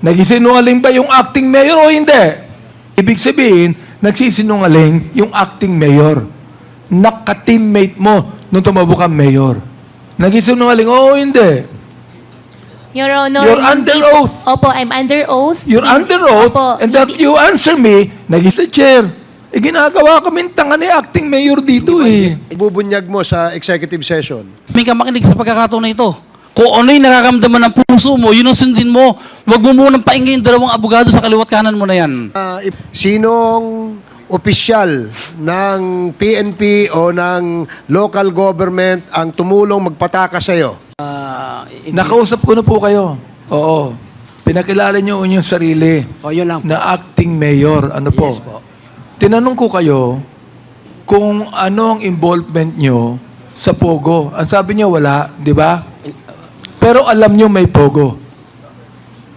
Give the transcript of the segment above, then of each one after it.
Nagsisinungaling ba yung acting mayor o hindi? Ibig sabihin, nagsisinungaling yung acting mayor. Naka-teammate mo nung tumabo kang mayor. Nagsisinungaling, oo hindi. Your Honor, You're hindi under po- oath. Opo, I'm under oath. You're Hindi- under oath, Opo, and that hindi- you answer me, naging chair. Eh, ginagawa kami tanga ni acting mayor dito eh. Ibubunyag mo sa executive session. May ka makinig sa pagkakataon na ito. Kung ano yung nakakamdaman ng puso mo, yun ang sundin mo. Huwag mo munang paingin yung dalawang abogado sa kaliwat kanan mo na yan. Ah, if- sinong opisyal ng PNP o ng local government ang tumulong magpataka sa'yo? Nakausap ko na po kayo. Oo. Pinakilala niyo yung sarili O, yun lang po. na acting mayor. Ano po? Yes po. Tinanong ko kayo kung ano ang involvement niyo sa Pogo. Ang sabi niyo wala, di ba? Pero alam niyo may Pogo.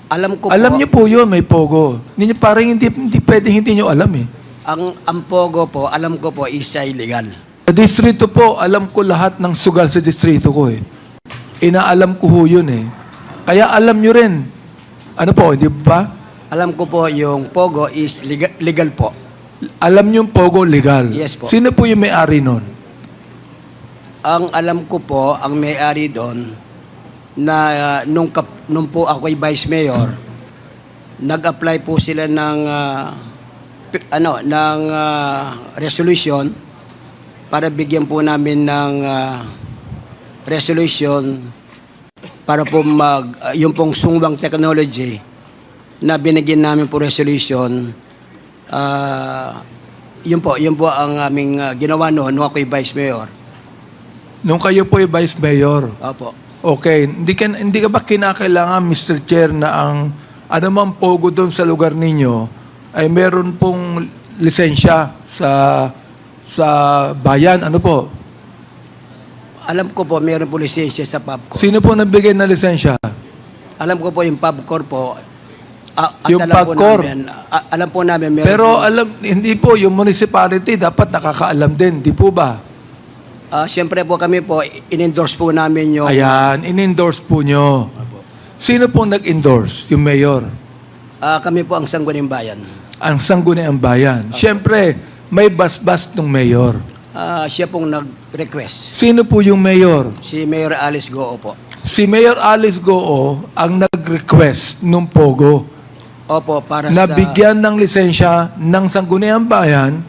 Alam ko Alam po, niyo po yun, may Pogo. Hindi, parang hindi, hindi pwedeng hindi niyo alam eh. ang, ang Pogo po, alam ko po, is illegal. Sa distrito po, alam ko lahat ng sugal sa distrito ko eh. Inaalam ko ho yun eh. Kaya alam nyo rin. Ano po, hindi ba? Alam ko po, yung Pogo is legal, legal po. Alam nyo yung Pogo legal. Yes po. Sino po yung may-ari nun? Ang alam ko po, ang may-ari doon, na uh, nung, kap, nung po ako'y vice mayor, nag-apply po sila ng pi- ano ng ah, resolution para bigyan po namin ng ah, resolution para po mag ah, yung pong sungwang technology na binigyan namin po resolution ah yun po yun po ang aming ah, ginawa noon nung ako'y vice mayor Nung kayo po yung vice mayor. opo Okay, hindi ka, hindi ka ba kinakailangan, Mr. Chair, na ang anumang Pogo doon sa lugar ninyo ay meron pong lisensya sa sa bayan? Ano po? alam ko po mayroon po lisensya sa PubCorp Sino po nagbigay ng lisensya? alam ko po yung PubCorp po ah, at Yung alam po PubCorp. namin, alam po namin meron Pero po- alam, hindi po, yung municipality dapat nakakaalam din, di po ba? Ah, siyempre po kami po, in-endorse po namin yung... Ayan, in-endorse po nyo. Sino po nag-endorse? Yung mayor. Ah, kami po ang Sangguning Bayan. Ang sangguniang bayan. Siyempre, may basbas ng mayor. Ah, siya pong nag-request. Sino po yung mayor? Si Mayor Alice Goo po. Si Mayor Alice Goo ang nag-request nung Pogo Opo, para na sa... bigyan ng lisensya ng sangguniang bayan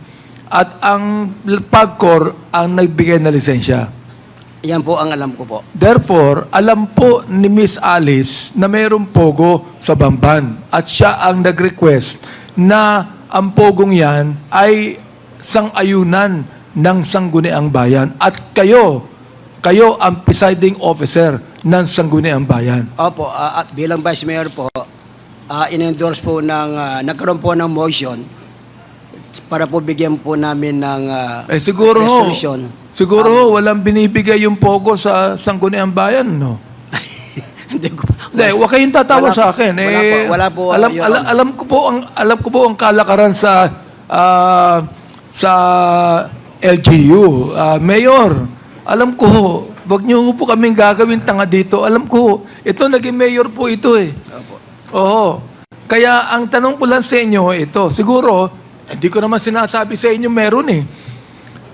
at ang PAGCOR ang nagbigay na lisensya. Yan po ang alam ko po. Therefore, alam po ni Miss Alice na mayroong pogo sa Bamban at siya ang nag-request na ang pogong yan ay sang-ayunan ng Sangguniang Bayan at kayo, kayo ang presiding officer ng Sangguniang Bayan. Opo, ah, at bilang Vice Mayor po, ah, in-endorse po ng... ah, nagkaroon po ng motion para po bigyan po namin ng ah, Eh siguro ho, resolution. siguro ho, walang binibigay yung pogo sa Sangguniang Bayan, no? Hindi ko Hindi, huwag kayong tatawa Wala sa akin. Wala eh, po, wala po, Alam, Your ala- Honor. alam ko po ang alam ko po ang kalakaran sa ah, sa LGU. Ah, Mayor, alam ko, wag niyo po kaming gagawin tanga dito. Alam ko, ito naging mayor po ito eh. Oo. Kaya ang tanong ko lang sa inyo ito, siguro, hindi ko naman sinasabi sa inyo meron eh.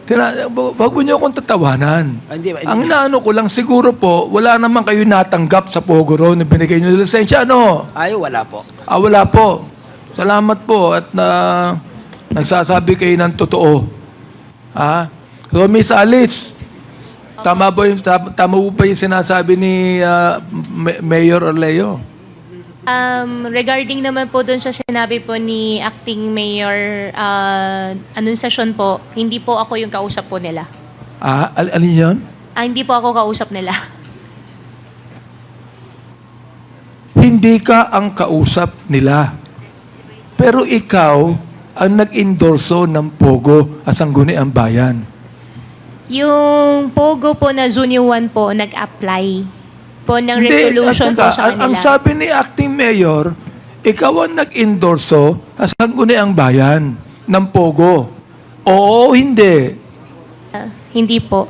Tina, wag mo niyo akong tatawanan. Ah, hindi ba- Ang naano ko lang siguro po, wala naman kayo natanggap sa Pogoro na binigay niyo ng lisensya, ano? Ay, wala po. Ah, wala po. Salamat po at na nagsasabi kayo ng totoo. Ha? So, Miss Alice, tama ba yung, tam- tama po ba yung sinasabi ni ah, Ma- Mayor Orleo? Um, regarding naman po doon sa sinabi po ni Acting Mayor uh, anunsasyon po, hindi po ako yung kausap po nila. Ah, al- alin yun? Ah, hindi po ako kausap nila. Hindi ka ang kausap nila. Pero ikaw ang nag-endorso ng Pogo at Sangguniang Bayan. Yung Pogo po na Junior 1 po, nag-apply po ng resolution Hindi, po at sa saka, ang, kanila. sabi ni acting mayor, ikaw ang nag-endorso sa Sangguniang Bayan ng Pogo. Oo, hindi. Ah, hindi po.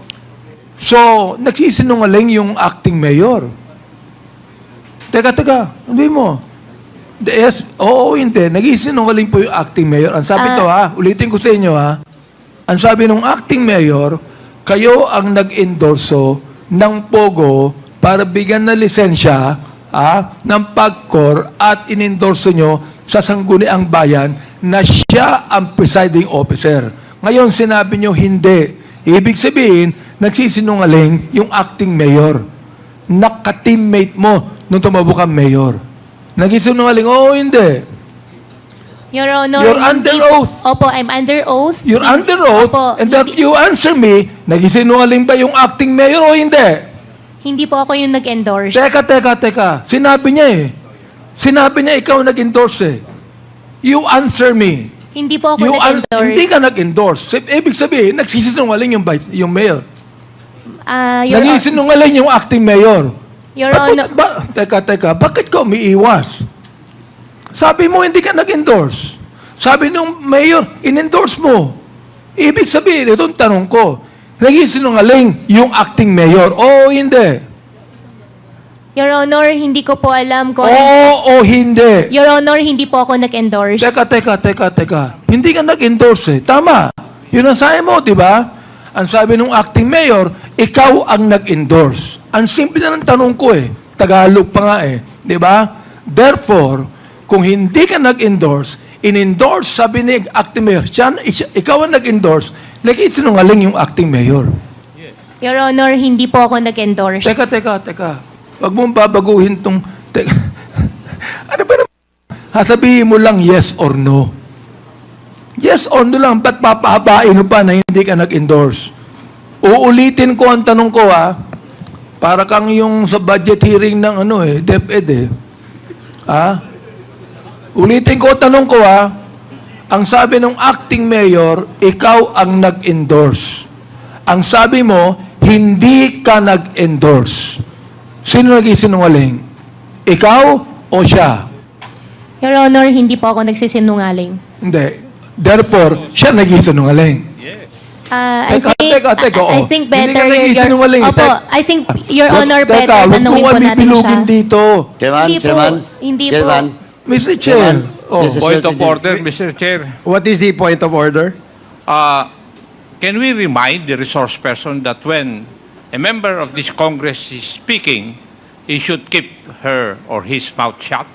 So, nagsisinungaling yung acting mayor. Teka, teka, sabi mo. Yes, oo, hindi. Nag-isinungaling po yung acting mayor. Ang sabi Ah. to ha, ulitin ko sa inyo ha. Ang sabi ng acting mayor, kayo ang nag-endorso ng POGO para bigyan na lisensya ha, ng PAGCOR at inendorso nyo sa Sangguniang Bayan na siya ang presiding officer. Ngayon, sinabi nyo hindi. Ibig sabihin, nagsisinungaling yung acting mayor. Naka-teammate mo nung tumabo kang mayor. Nagsisinungaling, oo, hindi. Your Honor, You're hindi under po- oath. Opo, I'm under oath. You're under oath, Opo, and that hindi, you answer me, nagsisinungaling ba yung acting mayor o hindi? Hindi po ako yung nag-endorse. Teka, teka, teka. Sinabi niya eh. Sinabi niya ikaw nag-endorse eh. You answer me. Hindi po ako You nag-endorse. hindi ka nag-endorse. Ibig sabihin, nagsisinungaling yung, yung mayor. Ah, Your, Nagsisinungaling yung acting mayor. Your Ba't- Honor, ba, teka, teka, bakit ka umiiwas? Sabi mo, hindi ka nag-endorse. Sabi nung mayor, in-endorse mo. Ibig sabihin, itong tanong ko, nagsisinungaling yung acting mayor o hindi? Your Honor, hindi ko po alam kung... Oo o hindi? Your Honor, hindi po ako nag-endorse. Teka, teka, teka, teka. Hindi ka nag-endorse eh. Tama. Yun ang sabi mo, di ba? Ang sabi ng acting mayor, ikaw ang nag-endorse. Ang simple na ng tanong ko eh. Tagalog pa nga eh. Di ba? Therefore, kung hindi ka nag-endorse, in-endorse, sabi ni acting mayor, siya- ikaw ang nag-endorse, lagi sinungaling yung acting mayor. Your Honor, hindi po ako nag-endorse. Teka, teka, teka. Huwag mong babaguhin tong... Teka. ano ba naman? Sasabihin mo lang yes or no. Yes or no lang. Ba't papahabain mo pa na hindi ka nag-endorse? Uulitin ko ang tanong ko ha. Para kang yung sa budget hearing ng ano eh, DepEd eh. Ha? Ulitin ko ang tanong ko ha. Ang sabi ng acting mayor, ikaw ang nag-endorse. Ang sabi mo, hindi ka nag-endorse. Sino nag-isinungaling? Ikaw o siya? Your Honor, hindi po ako nagsisinungaling. Hindi. Therefore, siya nag-isinungaling. Ah, I Teka, think, teka, teka, I, I oh. think Hindi better ka your, nagsisinungaling. Opo, Tek- I think Your Honor teka, better tanungin po kami natin siya. bilugin dito. Chairman, Hindi po, Chairman, hindi po. Chairman, Mr. Chair. Oh. This is- Point of order, Mr. Chair. What is the point of order? Uh, Can we remind the resource person that when a member of this Congress is speaking, he should keep her or his mouth shut?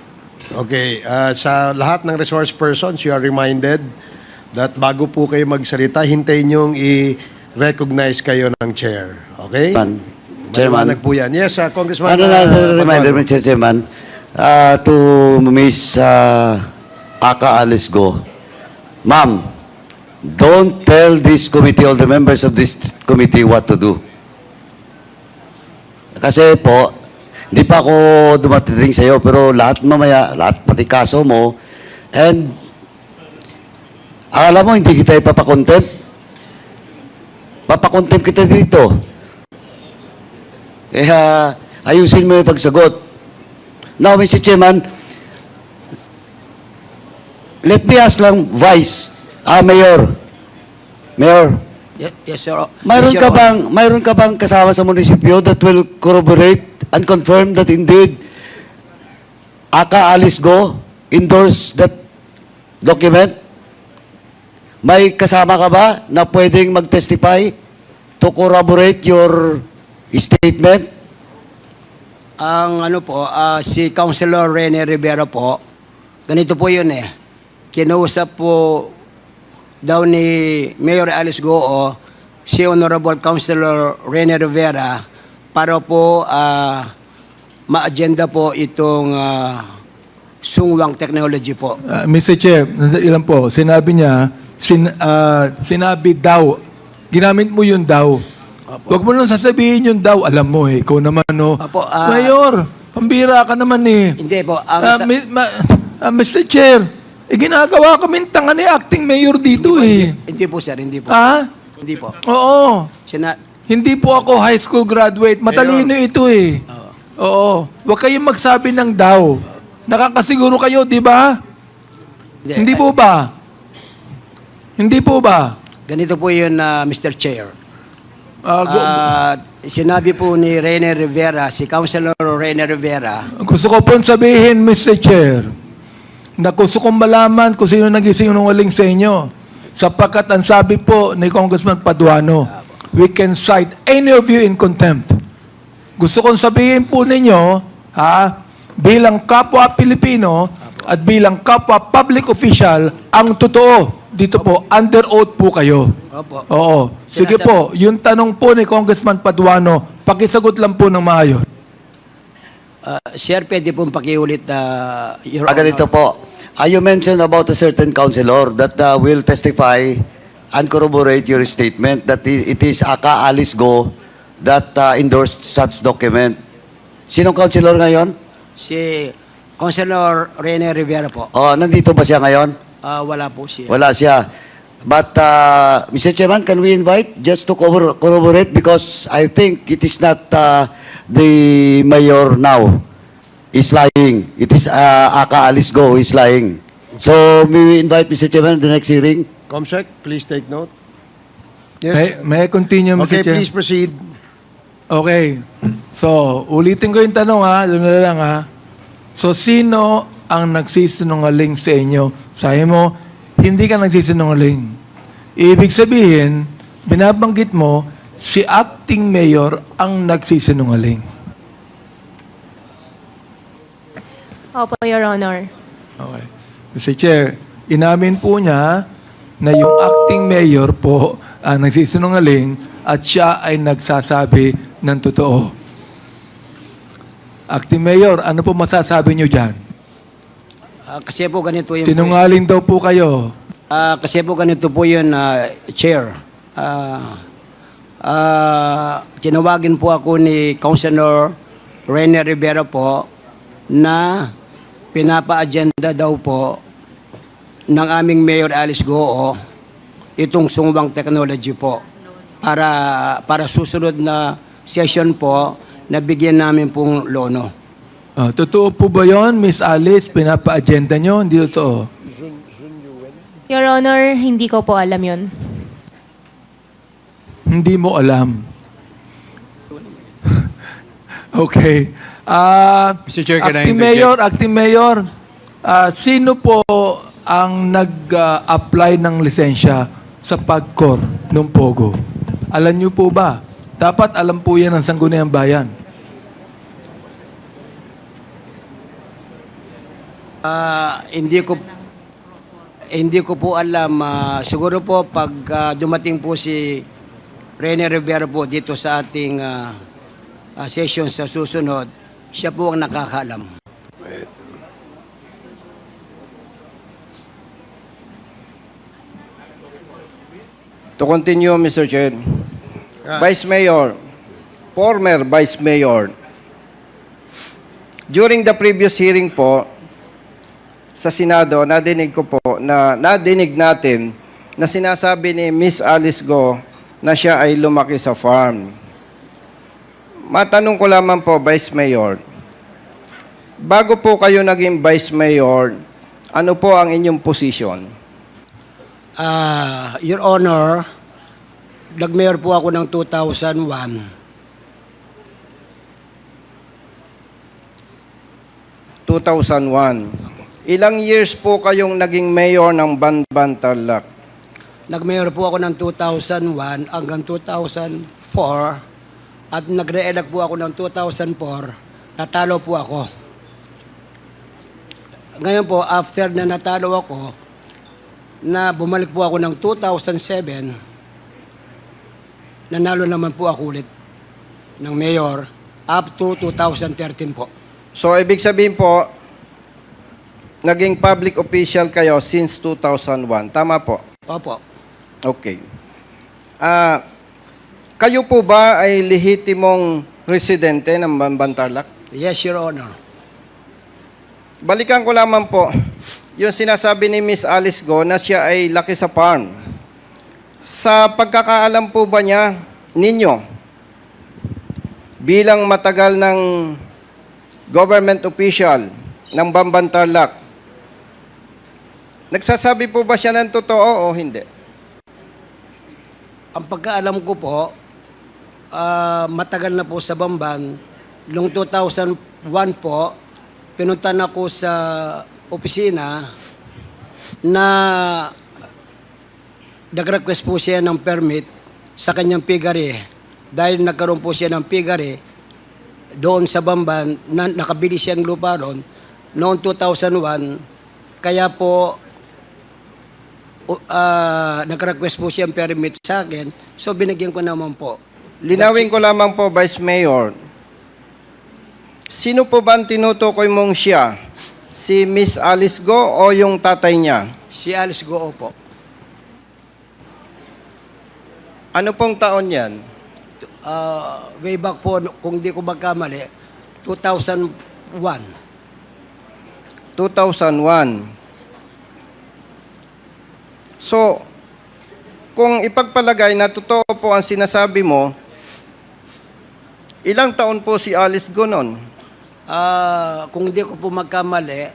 Okay, ah, sa lahat ng resource persons, you are reminded that bago po kayo magsalita, hintayin niyong i-recognize kayo ng chair. Okay? Chairman, Chairman. Maliwanag po yan. Yes, uh, Congressman. Ano ah, na reminder. Mr. Chairman, uh, to Miss uh, Aka Alice Go. Ma'am, don't tell this committee, all the members of this committee what to do. Kasi po, hindi pa ako dumating sa iyo, pero lahat mamaya, lahat pati kaso mo, and akala mo hindi kita ipapakontempt? Papakontempt kita dito. Kaya ayusin mo yung pagsagot. Now, Mr. Chairman, let me ask lang, Vice, ah, Mayor, Mayor, Yes, yes, sir. mayroon Yes, ka Your Honor. bang, mayroon ka bang kasama sa munisipyo that will corroborate and confirm that indeed Aka Alice Go endorse that document? May kasama ka ba na pwedeng mag-testify to corroborate your statement? Ang ano po, ah, si Councilor Rene Rivera po, ganito po yun eh. Kinausap po daw ni Mayor Alice Goo si Honorable Councilor Rene Rivera para po ah, ma-agenda po itong ah, sungwang technology po. Ah, Mr. Chair, ilan po, sinabi niya, sin, ah, sinabi daw, ginamit mo yung daw. Huwag mo nang sasabihin yung daw, alam mo eh, ikaw naman no. Apo, ah, Mayor, pambira ka naman eh. Hindi po, ang Ah, sa- ma- ah, Mr. Chair, eh, ginagawa kaming tanga ni acting mayor dito eh. hindi po sir, hindi po. Ha? Hindi po. Oo. Sina Hindi po ako high school graduate. Matalino ito eh. Oo. Huwag kayong magsabi ng daw. Nakakasiguro kayo, di ba? Hindi po ba? Hindi po ba? Ganito po yun, ah, Mr. Chair. Ah, gu- Ah, sinabi po ni Rene Rivera, si Councilor Rene Rivera, gusto ko pong sabihin, Mr. Chair, na gusto kong malaman kung sino nag-isinungaling sa inyo. Sapagkat ang sabi po ni Congressman Paduano, we can cite any of you in contempt. Gusto kong sabihin po ninyo, ha, bilang kapwa Pilipino at bilang kapwa public official, ang totoo, dito po, under oath po kayo. Opo. Oo. Sige po, yung tanong po ni Congressman Paduano, pakisagot lang po ng maayos. Ah, sir, pwede pong pakiulit, uh, Your Ah, ganito Honor. po. Ah, you mentioned about a certain councilor that uh, will testify and corroborate your statement that i- it is Aka Alice Go that uh, endorsed such document. Sinong councilor ngayon? Si Councilor Rene Rivera po. Oh, nandito ba siya ngayon? Ah, wala po siya. Wala siya. But, uh, Mr. Chairman, can we invite just to corrobor- corroborate because I think it is not uh, the mayor now is lying. It is uh, Aka Alice Go who is lying. So, may we invite Mr. Chairman the next hearing? Comsec, please take note. May, Yes. may I continue, Mr. Okay, Chair? please proceed. Okay. So, ulitin ko yung tanong ha. Alam na lang ha. So, sino ang nagsisinungaling sa inyo? Sabi mo, hindi ka nagsisinungaling. Ibig sabihin, binabanggit mo, si acting mayor ang nagsisinungaling. Opo, Your Honor. Okay. Mr. Chair, inamin po niya na yung acting mayor po ang nagsisinungaling at siya ay nagsasabi ng totoo. Acting mayor, ano po masasabi niyo dyan? Ah, kasi po ganito yung... Sinungaling daw po kayo. Ah, kasi po ganito po yun, ah, Chair. Ah, ah, tinawagin po ako ni Councilor Rene Rivera po na pinapa-agenda daw po ng aming Mayor Alice Goo itong sumubang technology po para para susunod na session po na bigyan namin pong lono. Ah, totoo po ba yon, Miss Alice? Pinapa-agenda nyo? Hindi totoo. Your Honor, hindi ko po alam yun. Hindi mo alam. okay. Ah, Mr. Chair, can I acting interject? mayor, acting mayor, ah, sino po ang nag-apply ng lisensya sa PAGCOR ng Pogo? Alam niyo po ba? Dapat alam po yan ng Sangguniang Bayan. Ah, hindi ko hindi ko po alam. ah, siguro po pag ah, dumating po si Rene Rivera po dito sa ating ah, ah, session sa susunod, siya po ang nakakaalam. To continue, Mr. Chair. Vice Mayor, former Vice Mayor, during the previous hearing po sa Senado, nadinig ko po na nadinig natin na sinasabi ni Miss Alice Go na siya ay lumaki sa farm. Matanong ko lamang po, Vice Mayor, bago po kayo naging Vice Mayor, ano po ang inyong position? Ah, Your Honor, nag-mayor po ako ng 2001. 2001. Ilang years po kayong naging mayor ng Banban Tarlac? Nag-mayor po ako ng 2001 hanggang 2004 at nagre-elect po ako ng 2004. Natalo po ako. Ngayon po, after na natalo ako, na bumalik po ako ng 2007, nanalo naman po ako ulit ng mayor up to 2013 po. So, ibig sabihin po, naging public official kayo since 2001. Tama po? Opo. Okay. Ah, kayo po ba ay lehitimong residente ng Banban Tarlac? Yes, Your Honor. Balikan ko lamang po, yung sinasabi ni Miss Alice Go na siya ay laki sa farm. Sa pagkakaalam po ba niya, ninyo, bilang matagal ng government official ng Bamban Tarlac, nagsasabi po ba siya ng totoo o hindi? Ang pagkaalam ko po, ah, matagal na po sa Bamban. Noong 2001 po, pinuntan ako sa opisina na nag-request po siya ng permit sa kanyang piggery dahil nagkaroon po siya ng piggery doon sa Bamban na nakabili siyang lupa doon noong 2001 kaya po uh, nag-request po siya ng permit sa akin so binigyan ko naman po Linawin ko lamang po, Vice Mayor. Sino po ba ang tinutukoy mong siya? Si Miss Alice Go o yung tatay niya? si Alice Goo po Ano pong taon yan? uh, way back po, kung di ko magkamali, 2001. 2001. So, kung ipagpalagay na totoo po ang sinasabi mo, ilang taon po si Alice Go noon? Ah, kung di ko po magkamali,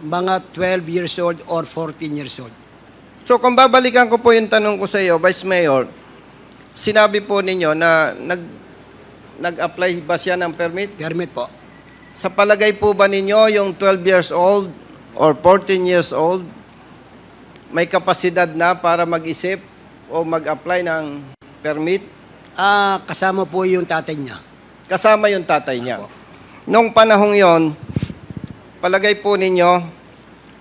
mga 12 years old or 14 years old. So kung babalikan ko po yung tanong ko sa iyo, Vice Mayor, sinabi po ninyo na nag nag-apply ba siya ng permit? Permit po. Sa palagay po ba ninyo yung 12 years old or 14 years old may kapasidad na para mag-isip o mag-apply ng permit? Ah, kasama po yung tatay niya. Kasama yung tatay niya. Nung panahong yon, palagay po ninyo,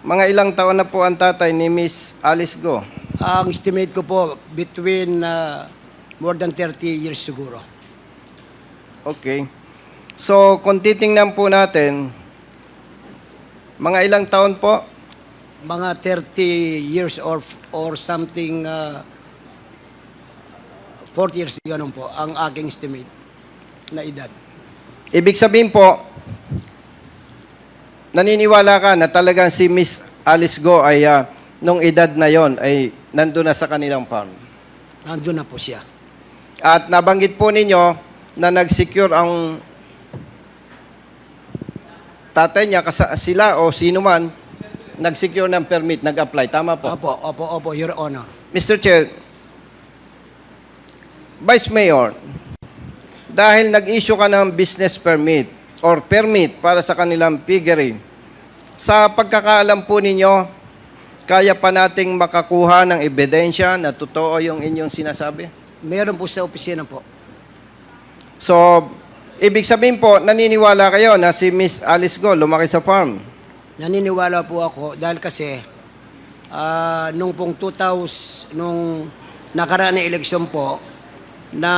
mga ilang taon na po ang tatay ni Miss Alice Go? Ang estimate ko po, between ah, more than 30 years siguro. Okay. So, kung titingnan po natin, mga ilang taon po? Mga 30 years or or something, ah, 40 years, ganun po, ang aking estimate na edad. Ibig sabihin po, naniniwala ka na talagang si Miss Alice Go ay ah, nung edad na yon ay nandun na sa kanilang farm. Nandun na po siya. At nabanggit po ninyo na nag-secure ang tatay niya, sila o sino man, nag-secure ng permit, nag-apply. Tama po? Opo, opo, opo, Your Honor. Mr. Chair, Vice Mayor, dahil nag-issue ka ng business permit or permit para sa kanilang piggery, sa pagkakaalam po ninyo, kaya pa nating makakuha ng ebidensya na totoo yung inyong sinasabi? Meron po sa opisina po. So, ibig sabihin po, naniniwala kayo na si Miss Alice Go lumaki sa farm. Naniniwala po ako dahil kasi ah, nung pong 2000, nung nakaraan na eleksyon po, na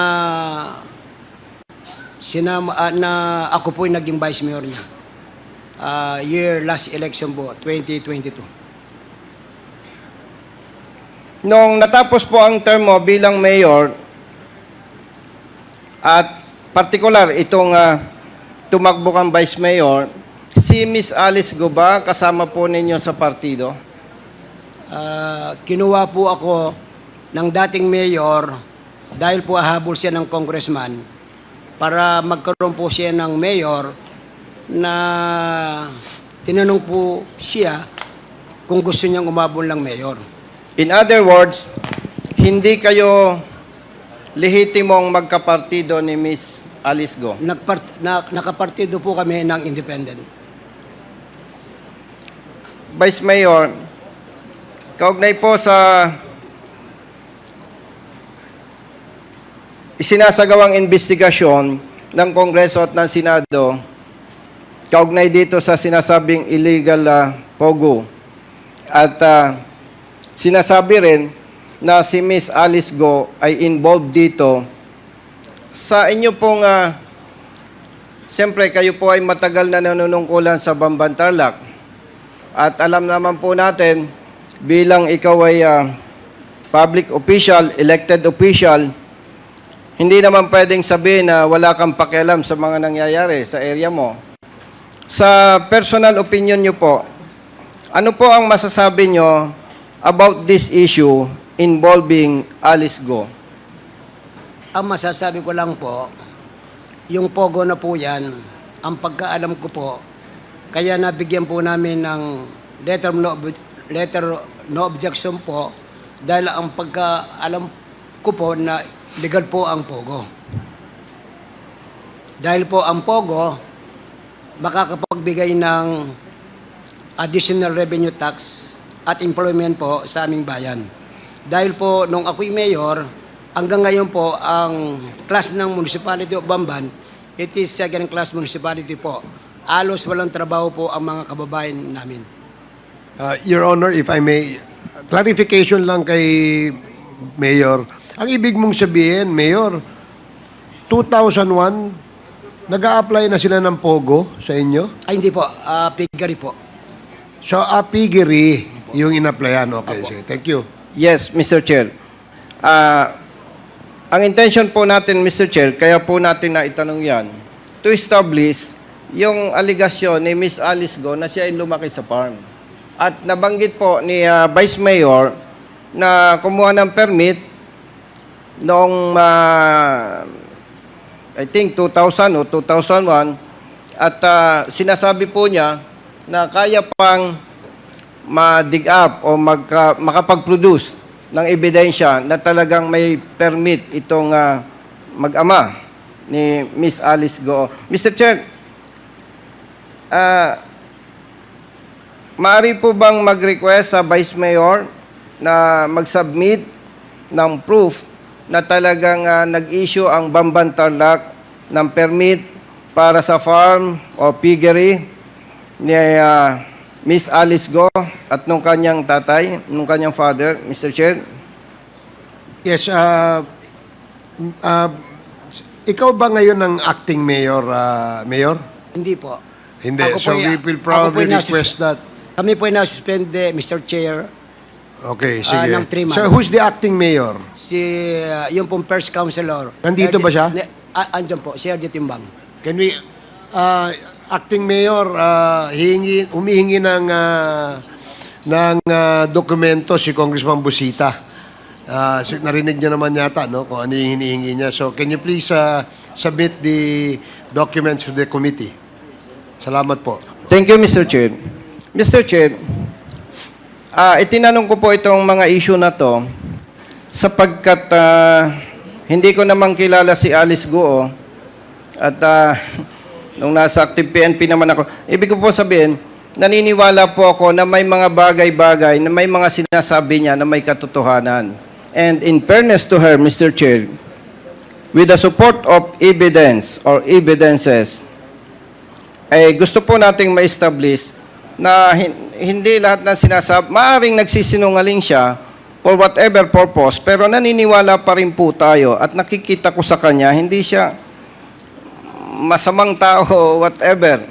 sinama, ah, na ako po yung naging vice mayor niya. Ah, year last election po, 2022. Nung natapos po ang term mo bilang mayor, at particular itong ah, tumakbo kang vice mayor, si Miss Alice Guba kasama po ninyo sa partido? Ah, kinuha po ako ng dating mayor dahil po ahabol siya ng congressman para magkaroon po siya ng mayor na tinanong po siya kung gusto niyang umabol ng mayor. In other words, hindi kayo lehitimong magkapartido ni Miss Alice Go. Nagpart, na, nakapartido po kami ng independent. Vice Mayor, kaugnay po sa isinasagawang investigasyon ng Kongreso at ng Senado, kaugnay dito sa sinasabing illegal ah, POGO. At ah, sinasabi rin na si Miss Alice Go ay involved dito sa inyo pong ah, Siyempre, kayo po ay matagal na nanunungkulan sa Bamban Tarlac. At alam naman po natin, bilang ikaw ay ah, public official, elected official, hindi naman pwedeng sabihin na wala kang pakialam sa mga nangyayari sa area mo. Sa personal opinion nyo po, ano po ang masasabi nyo about this issue involving Alice Go? Ang masasabi ko lang po, yung pogo na po yan, ang pagkaalam ko po, kaya nabigyan po namin ng letter no, letter no objection po dahil ang pagkaalam ko po na legal po ang pogo. Dahil po ang pogo makakapagbigay ng additional revenue tax at employment po sa aming bayan. Dahil po nung ako'y mayor, hanggang ngayon po ang class ng Municipality of Bamban, it is second class municipality po. Alos walang trabaho po ang mga kababayan namin. Uh, Your Honor, if I may, clarification lang kay Mayor. Ang ibig mong sabihin, Mayor, 2001, nag apply na sila ng POGO sa inyo? Ay hindi po, ah, piggery po. So, uh, piggery yung in-applyan. Okay, sige. Thank you. Yes, Mr. Chair. Ah, ang intention po natin, Mr. Chair, kaya po natin na itanong yan, to establish yung aligasyon ni Miss Alice Go na siya ay lumaki sa farm. At nabanggit po ni ah, Vice Mayor na kumuha ng permit noong ah, I think 2000 o 2001 at ah, sinasabi po niya na kaya pang ma-dig up o magka, makapag-produce ng ebidensya na talagang may permit itong ah, mag-ama ni Miss Alice Go. Mr. Chair, ah, maaari po bang mag-request sa Vice Mayor na mag-submit ng proof na talagang ah, nag-issue ang Bamban Tarlac ng permit para sa farm o piggery ni ah, Miss Alice Go at nung kanyang tatay, nung kanyang father, Mr. Chair. Yes, uh, uh, ikaw ba ngayon ang acting mayor, uh, mayor? Hindi po. Hindi. Ako so we will ako probably nasus- request that. Kami po ay nasuspend, eh, Mr. Chair, Okay, Ah, sige. ng three so months. who's the acting mayor? si uh, yung pong first councilor. Nandito ba siya? Ah, andyan po, si RJ Timbang. Can we, uh, acting mayor, uh, hihingi, humihingi ng, uh, ng uh, dokumento si Congressman Busita. Uh, so, narinig niya naman yata no, kung ano yung hinihingi niya. So can you please uh, submit the documents to the committee? Salamat po. Thank you, Mr. Chair. Mr. Chair, ah itinanong ko po itong mga issue na to sapagkat ah, hindi ko naman kilala si Alice Goo at ah, nung nasa active PNP naman ako, ibig ko po sabihin, naniniwala po ako na may mga bagay-bagay, na may mga sinasabi niya na may katotohanan. And in fairness to her, Mr. Chair, with the support of evidence or evidences, eh, gusto po nating ma-establish na hin- hindi lahat ng sinasabi, maaring nagsisinungaling siya for whatever purpose, pero naniniwala pa rin po tayo at nakikita ko sa kanya, hindi siya masamang tao whatever.